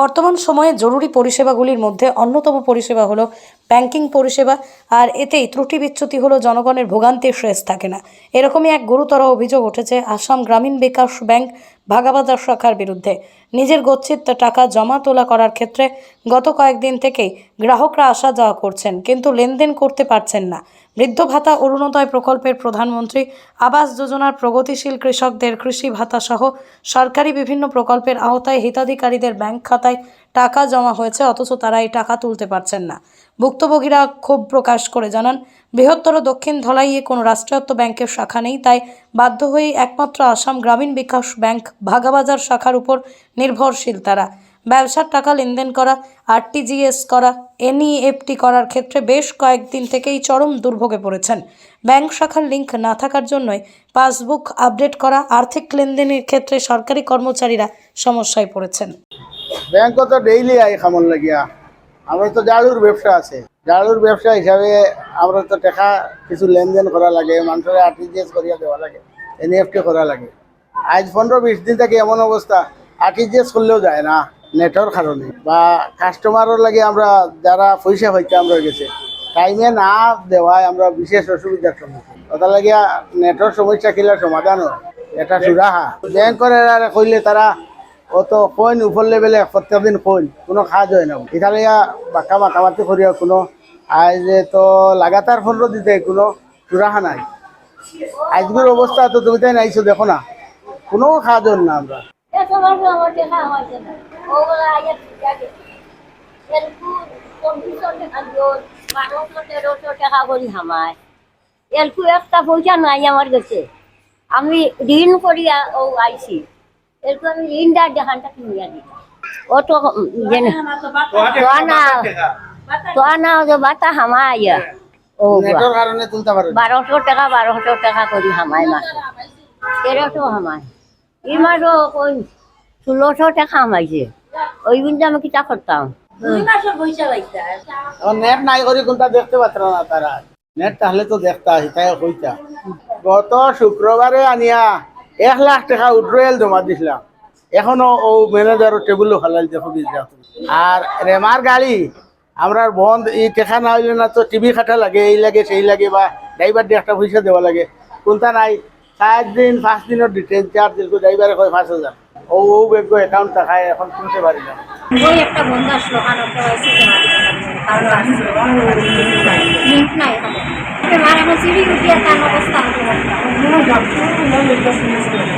বর্তমান সময়ে জরুরি পরিষেবাগুলির মধ্যে অন্যতম পরিষেবা হলো ব্যাংকিং পরিষেবা, আর এতেই ত্রুটি বিচ্যুতি হলো জনগণের ভোগান্তির শেষ থাকে না। এরকমই এক গুরুতর অভিযোগ উঠেছে, আসাম গ্রামীণ বিকাশ ব্যাংক ভাগাবাজার শাখার বিরুদ্ধে। নিজের গচ্ছিত টাকা জমা তোলা করার ক্ষেত্রে গত কয়েকদিন থেকেই গ্রাহকরা আসা যাওয়া করছেন, কিন্তু লেনদেন করতে পারছেন না। বৃদ্ধ ভাতা অরুণোদয় প্রকল্পের প্রধানমন্ত্রী আবাস যোজনার প্রগতিশীল কৃষকদের কৃষি ভাতা সহ সরকারি বিভিন্ন প্রকল্পের আওতায় হিতাধিকারীদের ব্যাংক খাতায় টাকা জমা হয়েছে, অথচ তারা এই টাকা তুলতে পারছেন না। ভুক্তভোগীরা ক্ষোভ প্রকাশ করে জানান, বৃহত্তর দক্ষিণ ধলাইয়ে কোনো রাষ্ট্রায়ত্ত ব্যাংকের শাখা নেই, তাই বাধ্য হয়েই একমাত্র আসাম গ্রামীণ বিকাশ ব্যাংক ভাগাবাজার শাখার উপর নির্ভরশীল তারা। ব্যবসার টাকা লেনদেন করা আরটিজিএস করা এনইএফটি করার ক্ষেত্রে বেশ কয়েকদিন থেকেই চরম দুর্ভোগে পড়েছেন। ব্যাংক শাখার লিঙ্ক না থাকার জন্যই পাসবুক আপডেট করা, আর্থিক লেনদেনের ক্ষেত্রে সরকারি কর্মচারীরা সমস্যায় পড়েছেন। ব্যাংক তো ডেইলি আই খামন লাগিয়া। আমরা তো জালুর ব্যবসা আছে। জালুর ব্যবসা হিসাবে আমরা তো টাকা কিছু লেনদেন করা লাগে, মানুষের আরটিজিএস করিয়া দেওয়া লাগে এনইএফটি করা লাগে। আজ পনেরো বিশ দিন থেকে এমন অবস্থা আরটিজিএস করলেও যায় না নেটর কারণে। বা কাস্টমারের লাগে আমরা যারা পয়সা হইতে আমরা গেছে টাইমে না দেওয়ায় আমরা বিশেষ অসুবিধার সম্মুখীন। ওটা লাগিয়া নেটর সমস্যা কিলা সমাধান হয়, এটা সুরাহা। ব্যাংকের কইলে তারা অত কইন, উপর লেভেলে প্রত্যেকদিন কইন, কোনো কাজ হয় না। করিয়া কোনো। আজ তো লাগাতার পনেরো দিতে কোনো সুরাহা নাই। আজকের অবস্থা তো তুমি তাই নাইছো, দেখো না। কোনো কাজ হয় না আমরা। দিন একটা নাই কাছে আমি ঋণ করিয়া ও আইছি এলকু আমি দেখানটা কিনিয়া দিই ও তো জেনে না। না ও যে বাতা ও। বারোশো টাকা বারোশো টাকা করি হামায় মাসে। তেরোশো হামায়। এই মাসও ওই ষোলোশো টাকা হামাইছে। ওই কিন্তু আমি কিতা করতাম? এখন নেট নাই করে কোনটা দেখতে পাত্র না তারা। নেট তাহলে তো দেখতা হিতায় গত শুক্রবারে আনিয়া এক লাখ টাকা উড্রয়েল জমা দিছিলাম এখনও ও ম্যানেজার টেবিল হালাল দেখো আর রেমার গাড়ি আমরা বন্ধ এই টাকা না হইলে না তো টিভি খাটা লাগে এই লাগে সেই লাগে বা ড্রাইভার দিয়ে একটা পয়সা দেওয়া লাগে। কোনটা নাই চার দিন পাঁচ দিনের ডিটেলস চার দিন ড্রাইভারে কয় পাঁচ হাজার ও ও বেগ অ্যাকাউন্ট টাকায় এখন শুনতে পারি না। একটা বন্ধু আসলো কারণ নাই সিঁড়ি উঠিয়ে তার অবস্থা হতে পারে